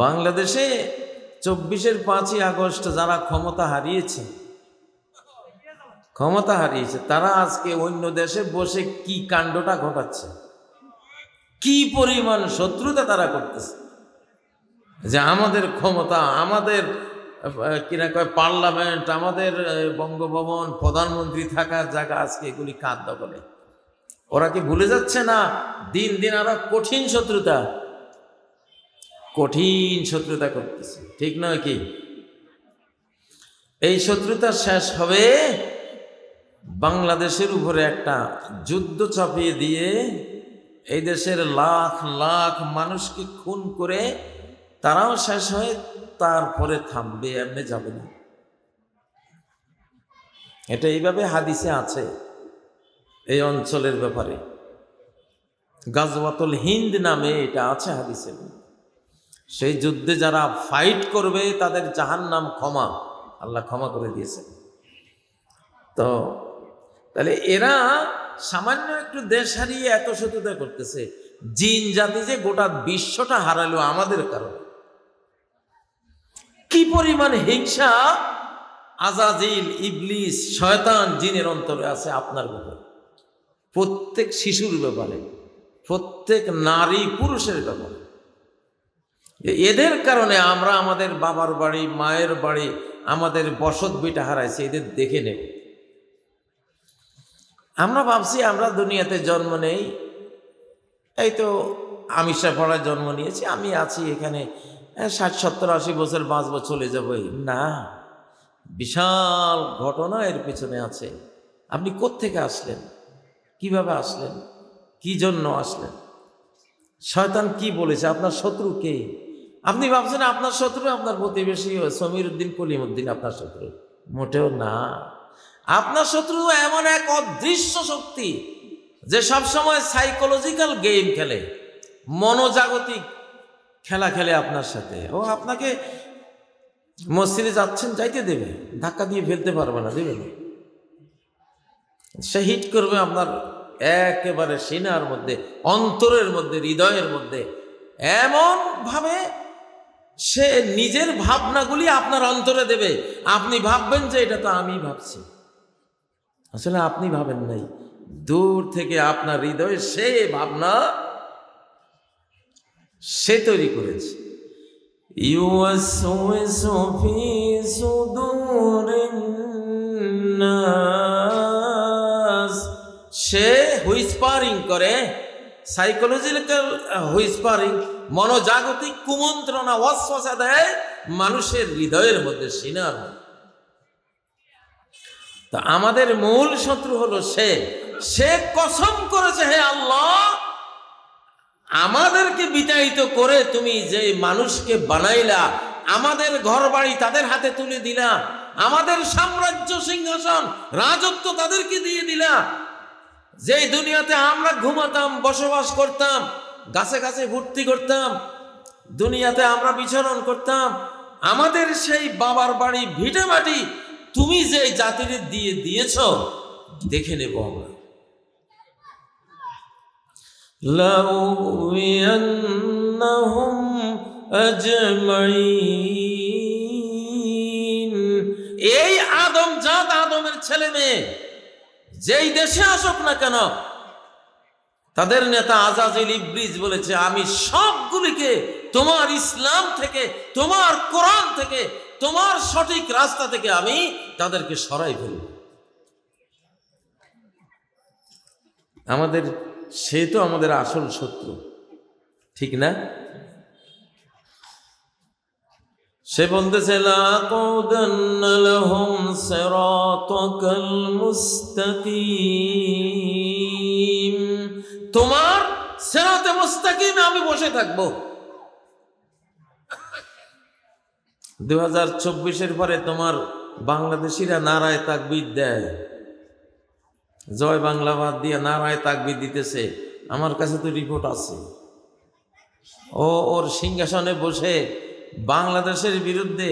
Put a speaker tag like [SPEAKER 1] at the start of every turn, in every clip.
[SPEAKER 1] বাংলাদেশে চব্বিশের পাঁচই আগস্ট যারা ক্ষমতা হারিয়েছে ক্ষমতা হারিয়েছে, তারা আজকে অন্য দেশে বসে কি কাণ্ডটা ঘটাচ্ছে? কি পরিমাণ শত্রুতা তারা করতেছে? যে আমাদের ক্ষমতা, আমাদের কিনা কয়, পার্লামেন্ট, আমাদের বঙ্গভবন, প্রধানমন্ত্রী থাকার জায়গা আজকে এগুলি কাঁদ দখলে? ওরা কি ভুলে যাচ্ছে না? দিন দিন আরও কঠিন শত্রুতা। কঠিন শত্রুতা করতেছে, ঠিক নয় কি? এই শত্রুতা শেষ হবে বাংলাদেশের উপরে একটা যুদ্ধ চাপিয়ে দিয়ে এই দেশের লাখ লাখ মানুষকে খুন করে তারাও শেষ হয়ে তারপরে থামবে, এমনি যাবে না। এটা এইভাবে হাদিসে আছে এই অঞ্চলের ব্যাপারে। গাজওয়াতুল হিন্দ নামে এটা আছে হাদিসে। সেই যুদ্ধে যারা ফাইট করবে, তাদের জাহান নাম ক্ষমা। আল্লাহ ক্ষমা করে দিয়েছেন। তো, তাহলে এরা সামান্য একটু দেশ হারিয়ে এত শত্রুতা করতেছে। জিন জাতি যে গোটা বিশ্বটা হারালো আমাদের কারণে। কি পরিমাণ হিংসা? আজাজিল, ইবলিস, শয়তান জিনের অন্তরে আছে আপনার ব্যাপারে প্রত্যেক শিশুর ব্যাপারে, প্রত্যেক নারী পুরুষের ব্যাপারে। এদের কারণে আমরা আমাদের বাবার বাড়ি মায়ের বাড়ি আমাদের বসত বিটা হারাইছি এদের দেখে নেব। আমরা ভাবছি আমরা দুনিয়াতে জন্ম নেই এই তো আমিষা পড়ায় জন্ম নিয়েছি আমি আছি এখানে হ্যাঁ, ষাট সত্তর আশি বছর বাঁচবো চলে যাবই না বিশাল ঘটনা এর পেছনে আছে। আপনি কোত্থেকে আসলেন? কীভাবে আসলেন? কি জন্য আসলেন? শয়তান কি বলেছে? আপনার শত্রু কে? আপনি ভাবছেন আপনার শত্রু, আপনার প্রতিবেশী সমীর উদ্দিন কলিম উদ্দিন আপনার শত্রু। মোটেও না। আপনার শত্রু এমন এক অদৃশ্য শক্তি যে সবসময় সাইকোলজিক্যাল গেম খেলে, মনোজাগতিক খেলা খেলে আপনার সাথে। ও আপনাকে মসজিদে যাচ্ছেন, যাইতে দেবে, ধাক্কা দিয়ে ফেলতে পারবে না, দেবে না। সে হিট করবে আপনার একেবারে সিনার মধ্যে, অন্তরের মধ্যে, হৃদয়ের মধ্যে। এমন ভাবে সে নিজের ভাবনাগুলি আপনার অন্তরে দেবে। আপনি ভাববেন যে এটা তো আমি ভাবছি। আসলে আপনি ভাবেন নাই। দূর থেকে আপনার হৃদয়ে সে ভাবনা সে তৈরি করেছে। সে হুইসপারিং করে। সাইকোলজিক্যাল হুইসপারিং মনোজাগতিক কুমন্ত্রণা ওয়াসওয়াসা দেয় মানুষের হৃদয়ের মধ্যে সিনার তা আমাদের মূল শত্রু হলো সে। সে কসম করেছে, হে আল্লাহ, আমাদেরকে বিতাড়িত করে তুমি যে মানুষকে বানাইলা, আমাদের ঘর বাড়ি তাদের হাতে তুলে দিলা, আমাদের সাম্রাজ্য সিংহাসন, রাজত্ব তাদেরকে দিয়ে দিলা। যে দুনিয়াতে আমরা ঘুমাতাম, বসবাস করতাম গাছে গাছে ভর্তি করতাম দুনিয়াতে আমরা বিচরণ করতাম আমাদের সেই বাবার বাড়ি ভিটে মাটি তুমি যে জাতির দিয়ে দিয়েছ দেখে নেব আমরা لأغوينهم أجمعين এই আদম জাত আদমের ছেলে মেয়ে যেই দেশে আসুক না কেন তাদের নেতা আজাজিল ইব্রিজ বলেছে, আমি সবগুলিকে তোমার ইসলাম থেকে, তোমার কোরআন থেকে, তোমার সঠিক রাস্তা থেকে আমি তাদেরকে সরাই ফেলব। আমাদের, সে তো আমাদের আসল শত্রু, ঠিক না? সে বলতেছে লাহুম সিরাতাকাল মুস্তাকিম। তোমার সিরাতে মুস্তাকিমে আমি বসে থাকব। দু হাজার চব্বিশের পরে তোমার বাংলাদেশিরা নারায় তাকবিদ দেয়। জয় বাংলা বাদ দিয়ে নারায় তাকবিদ দিতেছে। আমার কাছে তো রিপোর্ট আছে। ও ওর সিংহাসনে বসে বাংলাদেশের বিরুদ্ধে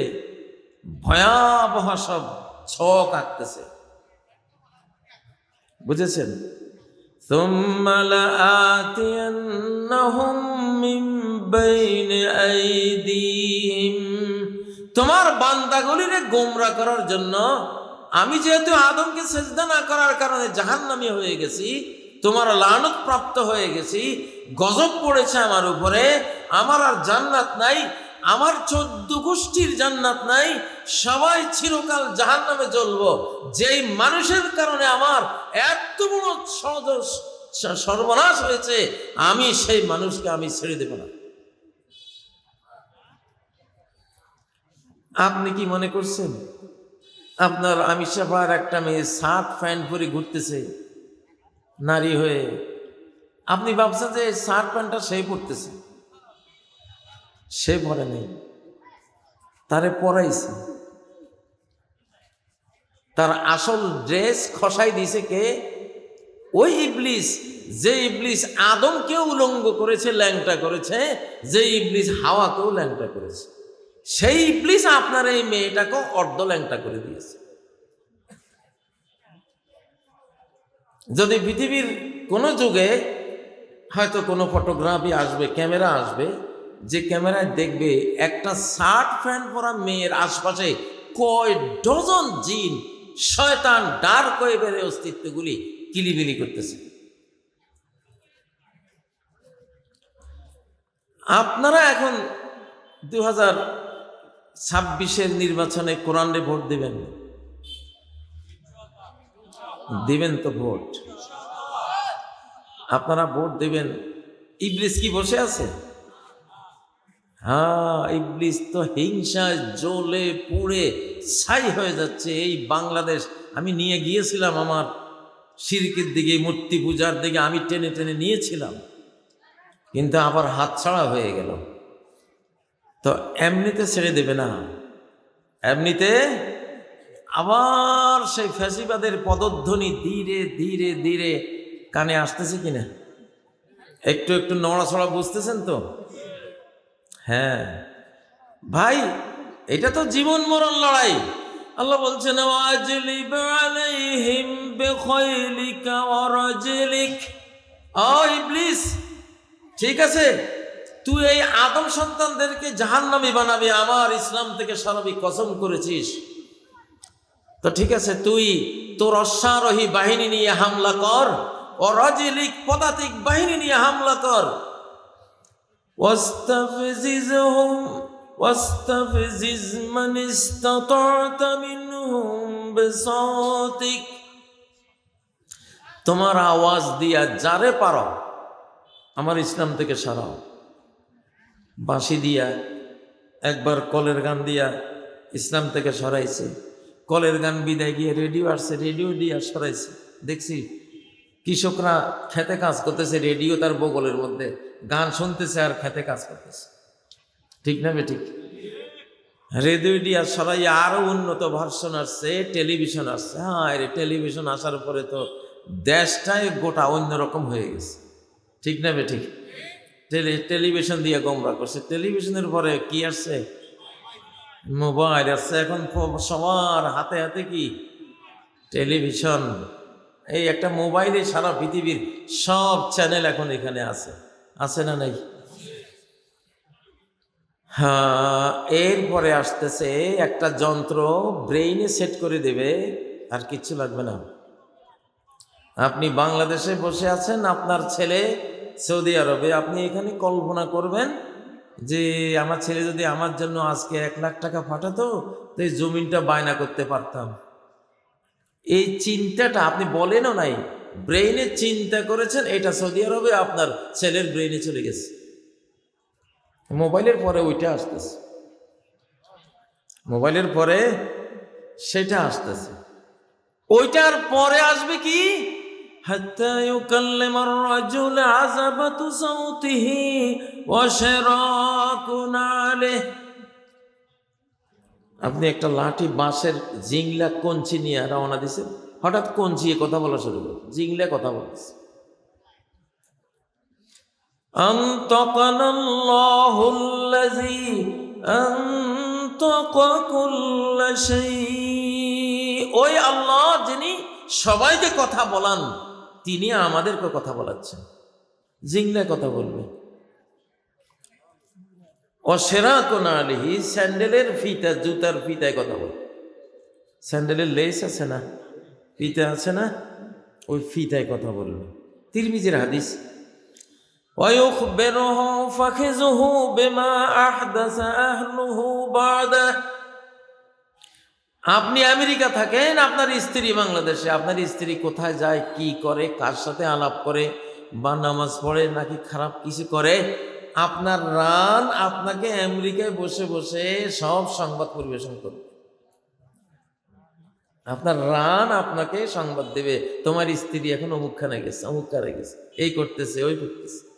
[SPEAKER 1] ভয়াবহ সব ছক আঁকতেছে। বুঝেছেন? ثم لآتينهم من بين أيديهم তোমার বান্দাগুলিরে গোমরা করার জন্য আমি যেহেতু আদমকে সেজদা না করার কারণে জাহান্নামি হয়ে গেছি তোমার লানত প্রাপ্ত হয়ে গেছি গজব পড়েছে আমার উপরে আমার আর জান্নাত নাই আমার চোদ্দ গোষ্ঠীর জান্নাত নাই, সবাই চিরকাল জাহান নামে জ্বলবো। যেই মানুষের কারণে আমার এত বড় সর্বনাশ হয়েছে, আমি সেই মানুষকে আমি ছেড়ে দেব না। আপনি কি মনে করছেন? আপনার আমি সাফার একটা মেয়ে শার্ট প্যান্ট পরে ঘুরতেছে, নারী হয়ে। আপনি ভাবছেন যে শার্ট প্যান্টটা সেই পরতেছে। সে পরে নেই। তারে পরাইছে। তার আসল ড্রেস খসাই দিয়েছে কে? ওই ইবলিস। যে ইবলিস আদমকেও উলঙ্গ করেছে, ল্যাংটা করেছে। যে ইবলিস হাওয়াকেও ল্যাংটা করেছে। সেই ইবলিস আপনার এই মেয়েটাকেও অর্ধ ল্যাংটা করে দিয়েছে। যদি পৃথিবীর কোনো যুগে হয়তো কোনো ফটোগ্রাফি আসবে, ক্যামেরা আসবে যে ক্যামেরায় দেখবে একটা শার্ট প্যান্ট পরা মেয়ের আশপাশে কয় ডজন জিন শয়তান ডার্ক ওয়েবের অস্তিত্বগুলি কিলিবিলি করতেছে। আপনারা এখন দু হাজার ছাব্বিশের নির্বাচনে কোরআনে ভোট দেবেন? দেবেন তো ভোট। আপনারা ভোট দেবেন। ইবলিস কি বসে আছে? হ্যাঁ ইবলিস তো হিংসায় জ্বলে পুড়ে ছাই হয়ে যাচ্ছে এই বাংলাদেশ। আমি নিয়ে গিয়েছিলাম আমার সিরকির দিকে, মূর্তি পূজার দিকে, আমি টেনে টেনে নিয়েছিলাম। কিন্তু আবার হাতছাড়া হয়ে গেল। তো এমনিতে ছেড়ে দেবে না। এমনিতে আবার সেই ফ্যাসিবাদের পদধ্বনি ধীরে ধীরে ধীরে কানে আসতেছে কিনা? একটু একটু নড়াছড়া বুঝতেছেন তো? হ্যাঁ। ভাই, এটা তো জীবন মরণ লড়াই। আল্লাহ বলছেন ঠিক আছে। তুই এই আদম সন্তানদেরকে জাহান্নামী বানাবি, আমার ইসলাম থেকে সরাবি, কসম করেছিস। তো ঠিক আছে, তুই তোর অশ্বারোহী বাহিনী নিয়ে হামলা কর, ও রাজিলিক পদাতিক বাহিনী নিয়ে হামলা কর। واستفززهم واستفزز من استطعت منهم بصوتك তোমার আওয়াজ দিয়া যারে পারো আমার ইসলাম থেকে সরাও বাঁশি দিয়া একবার কলের গান দিয়া ইসলাম থেকে সরাইছে কলের গান বিদায় গিয়ে রেডিও আসছে রেডিও দিয়া সরাইছে দেখছি কৃষকরা খেতে কাজ করতেছে, রেডিও তার বগলের মধ্যে, গান শুনতেছে আর খেতে কাজ করতেছে। ঠিক না বে ঠিক? রেডিও দিয়া সরাই আরও উন্নত ভার্সন আসছে, টেলিভিশন আসছে। হ্যাঁ রে, টেলিভিশন আসার পরে তো দেশটাই গোটা অন্যরকম হয়ে গেছে। ঠিক না বে ঠিক? টেলি, টেলিভিশন দিয়ে গোমরা করছে। টেলিভিশনের পরে কি আসছে? মোবাইল আসছে। এখন সবার হাতে হাতে কি? টেলিভিশন। এই একটা মোবাইলে সারা পৃথিবীর সব চ্যানেল এখন এখানে আছে। আছে না নাই? হ্যাঁ এরপরে আসতেছে একটা যন্ত্র ব্রেইনে সেট করে দেবে, আর কিচ্ছু লাগবে না। আপনি বাংলাদেশে বসে আছেন, আপনার ছেলে সৌদি আরবে, আপনি এখানে কল্পনা করবেন যে আমার ছেলে যদি আমার জন্য আজকে এক লাখ টাকা পাঠাতো, তো এই জমিনটা বায়না করতে পারতাম। এই চিন্তাটা আপনি বলেনও নাই ব্রেইনে চিন্তা করেছেন এটা সৌদি আরবে আপনার ছেলের ব্রেইনে চলে গেছে মোবাইলের পরে ওইটা আসতেছে মোবাইলের পরে সেটা আসতেছে ওইটার পরে আসবে কি حتى يكلم الرجل عزبة صوته وشراك عليه আপনি একটা লাঠি বাঁশের জিংলা কঞ্চি নিয়ে রওনা দিছেন হঠাৎ কঞ্চি এ কথা বলা শুরু করে জিংলা কথা বলছে أنطقنا الله الذي أنطق كل شيء ওই আল্লাহ যিনি সবাইকে কথা বলান তিনি আমাদেরকে কথা বলাচ্ছেন জিংলা কথা বলবে অসেরা কোন আলিহি স্যান্ডেলের ফিতা জুতার ফিতায় কথা বল স্যান্ডেলের লেস আছে না ফিতা আছে না ওই ফিতায় কথা বলবে তিরমিজির হাদিস ويخبره فخذه بما أحدث أهله بعده আপনি আমেরিকা থাকেন আপনার স্ত্রী বাংলাদেশে আপনার স্ত্রী কোথায় যায় কি করে কার সাথে আলাপ করে বা নামাজ পড়ে নাকি খারাপ কিছু করে আপনার রান আপনাকে আমেরিকায় বসে বসে সব সংবাদ পরিবেশন করবে। আপনার রান আপনাকে সংবাদ দেবে। তোমার স্ত্রী এখন অমুকখানে গেছে অমুকখানে গেছে। এই করতেছে, ওই করতেছে।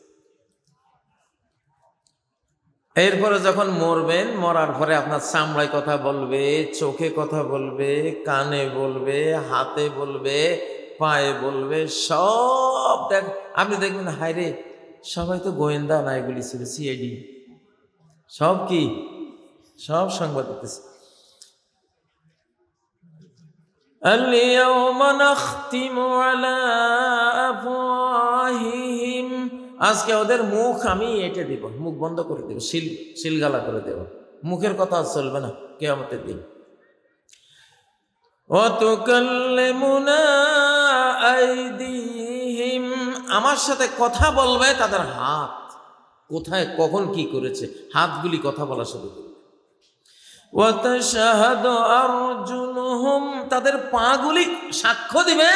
[SPEAKER 1] এরপরে যখন মরবেন, মরার পরে আপনার চামড়ায় কথা বলবে, চোখে কথা বলবে, কানে বলবে, হাতে বলবে, পায়ে বলবে, সব দেখ আপনি দেখবেন, হায়রে সবাই তো গোয়েন্দা না এগুলি ছিল সিআইডি সব কি সব সংবাদ দিতেছে اليوم نختم على أفواههم আজকে ওদের মুখ আমি এঁটে দিব মুখ বন্ধ করে দেব শিল শিলগালা করে দেব মুখের কথা আর চলবে না কেয়ামতের দিন অতুকাল্লিমুনা আইদিহিম আমার সাথে কথা বলবে তাদের হাত। কোথায়, কখন, কি করেছে? হাতগুলি কথা বলা শুরু তাদের পাগুলি সাক্ষ্য দিবে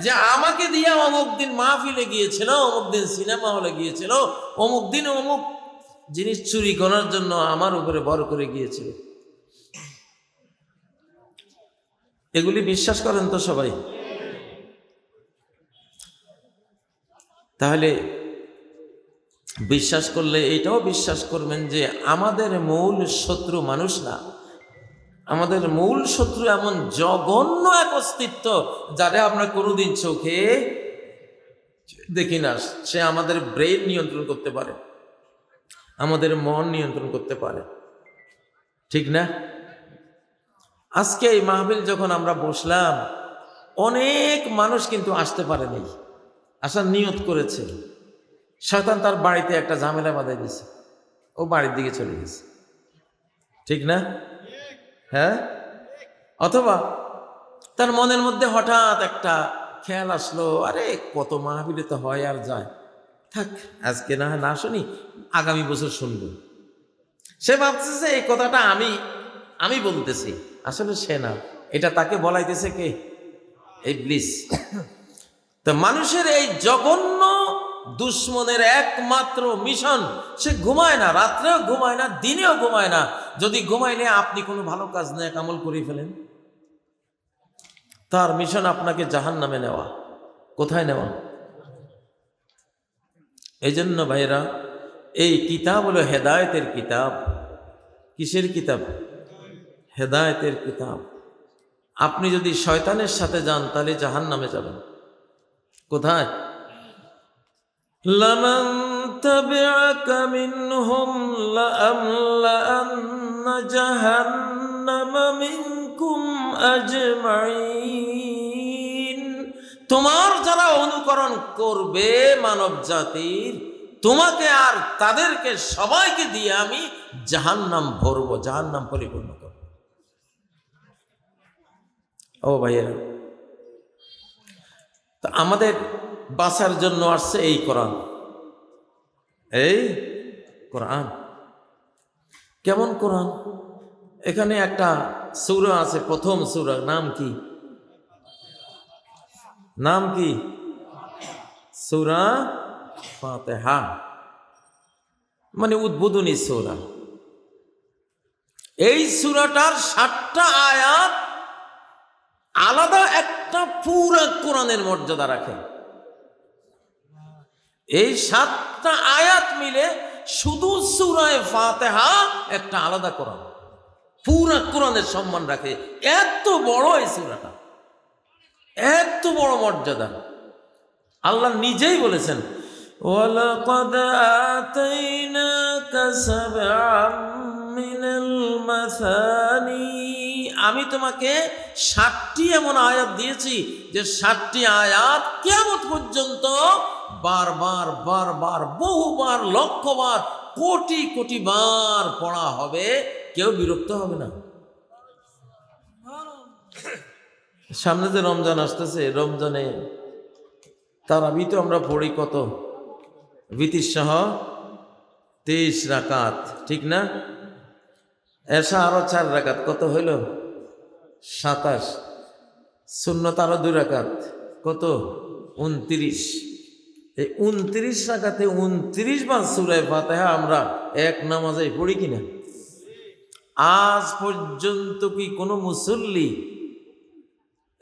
[SPEAKER 1] যে আমাকে দিয়ে অমুক দিন মাহফিলে গিয়েছিল, অমুক দিন সিনেমা হলে গিয়েছিল, অমুক দিন অমুক জিনিস চুরি করার জন্য আমার উপরে বড় করে গিয়েছিল। এগুলি বিশ্বাস করেন তো সবাই? তাহলে বিশ্বাস করলে এটাও বিশ্বাস করবেন যে আমাদের মূল শত্রু মানুষ না। আমাদের মূল শত্রু এমন জঘন্য এক অস্তিত্ব যারা আমরা কোনোদিন চোখে দেখি না। সে আমাদের ব্রেন নিয়ন্ত্রণ করতে পারে, আমাদের মন নিয়ন্ত্রণ করতে পারে। ঠিক না? আজকে এই মাহবিল যখন আমরা বসলাম, অনেক মানুষ কিন্তু আসতে পারেনি। আসার নিয়ত করেছে। শয়তান তার বাড়িতে একটা ঝামেলা বাঁধাই দিয়েছে। ও বাড়ির দিকে চলে গেছে। ঠিক না? হ্যাঁ? অথবা তার মনের মধ্যে হঠাৎ একটা খেয়াল আসলো, আরে কত মাহবিলে তো হয় আর যায়। থাক, আজকে না না শুনি, আগামী বছর শুনব। সে ভাবছে যে এই কথাটা আমি আমি বলতেছি। আসলে সে না, এটা তাকে বলাইতেছে কে? এই ব্লিস তো মানুষের এই জঘন্য দুশ্মনের একমাত্র মিশন, সে ঘুমায় না, রাত্রেও ঘুমায় না, দিনেও ঘুমায় না। যদি ঘুমাইলে আপনি কোনো ভালো কাজ নেয় কামল করে ফেলেন। তার মিশন আপনাকে জাহান নামে নেওয়া। কোথায় নেওয়া? এই জন্য ভাইরা এই কিতাব হলো হেদায়তের কিতাব। কিসের কিতাব? হেদায়তের কিতাব। আপনি যদি শয়তানের সাথে যান, তাহলে জাহান নামে যাবেন। কোথায় لمن تبعك منهم لأملأن جهنم منكم أجمعين তোমার যারা অনুকরণ করবে মানব জাতির তোমাকে আর তাদেরকে সবাইকে দিয়ে আমি জাহান্নাম ভরবো জাহান্নাম পরিপূর্ণ করব ও ভাইয়েরা তা আমাদের বাঁচার জন্য আসছে এই কোরআন। এই কোরআন। কেমন কোরআন? এখানে একটা সূরা আছে, প্রথম সূরা, নাম কি? নাম কি? সূরা ফাতিহা। মানে উদ্বোধনী সূরা। এই সূরাটার সাতটা আয়াত আলাদা একটা পুরা কোরআনের মর্যাদা রাখে এই সাতটা আয়াত মিলে শুধু সুরায় ফাতেহা একটা আলাদা কোরআন পুরা কোরআনের সম্মান রাখে এত বড় এই সুরাটা এত বড় মর্যাদা আল্লাহ নিজেই বলেছেন وَلَقَدْ آتَيْنَاكَ سَبْعًا مِنَ الْمَثَانِي আমি তোমাকে ষাটটি এমন আয়াত দিয়েছি যে ষাটটি আয়াত কেমন পর্যন্ত বারবার বারবার, বহুবার, লক্ষবার, কোটি কোটি বার পড়া হবে। কেউ বিরক্ত হবে না। সামনে যে রমজান আসতেছে, রমজানে তারাবি তো আমরা পড়ি কত? ভীতির সহ তেইশ রাকাত, ঠিক না? এসা আরও চার রাকাত, কত হইল? সাতাশ। শূন্যত আরও দুই রাকাত। কত? উনত্রিশ। এই উনত্রিশ রাকাতে উনত্রিশ বার সুরায় ফাতেহা আমরা এক নামাজে পড়ি কিনা? আজ পর্যন্ত কি কোনো মুসল্লি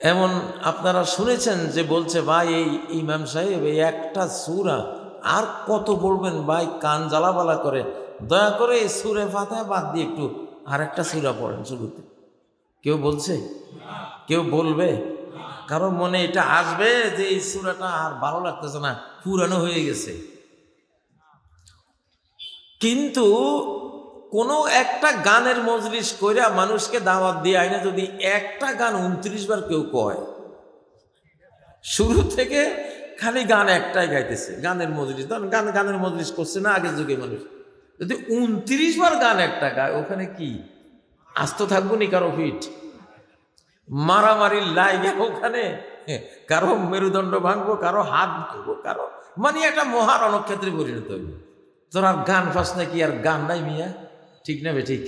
[SPEAKER 1] এমন আপনারা শুনেছেন যে বলছে, ভাই, এই ইমাম সাহেব, এই একটা সুরা আর কত পড়বেন? ভাই, কান জ্বালাবালা করে। দয়া করে এই সুরে ফাতে বাদ দিয়ে একটু আর একটা সুরা পড়েন শুরুতে। কেউ বলছে? কেউ বলবে? কারও মনে এটা আসবে যে এই সুরাটা আর ভালো লাগতেছে না, পুরানো হয়ে গেছে। কিন্তু কোনো একটা গানের মজলিস কইরা মানুষকে দাওয়াত দিয়ে আইনে যদি একটা গান উনত্রিশ বার কেউ কয়, শুরু থেকে খালি গান একটাই গাইতেছে, গানের মজলিস। গান, গানের মজলিস করছে না আগের যুগে মানুষ। যদি উনত্রিশ বার গান একটা গায়, ওখানে কি? আস্ত থাকব নি কারও ফিট মারামারি লাইগে ওখানে। কারও মেরুদণ্ড ভাঙবো, কারও হাত ভাঙবো কারও মানে একটা মহা রণক্ষেত্রে পরিণত হইব। তোর আর গান ফাঁস নাকি, আর গান নাই মিয়া? ঠিক না ঠিক?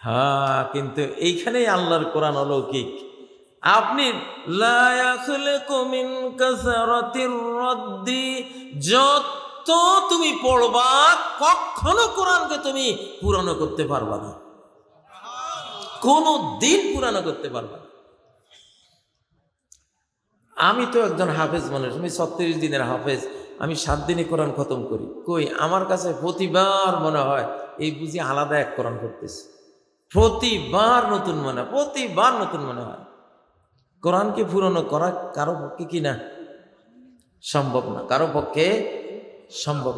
[SPEAKER 1] হ্যাঁ কিন্তু এইখানেই আল্লাহর কোরআন অলৌকিক। আপনি যত তুমি পড়বা, কখনো কোরআনকে তুমি পুরানো করতে পারবা না। কোনো দিন পুরানো করতে পারবা না। আমি তো একজন হাফেজ মানুষ, আমি ছত্রিশ দিনের হাফেজ, আমি সাত দিনে কোরআন খতম করি। কই, আমার কাছে প্রতিবার মনে হয়, এই বুঝি আলাদা এক কোরআন করতেছে। প্রতিবার নতুন মনে হয় প্রতিবার নতুন মনে হয়। কোরআনকে পুরনো করা কারও পক্ষে কি না? সম্ভব না, কারও পক্ষে সম্ভব না।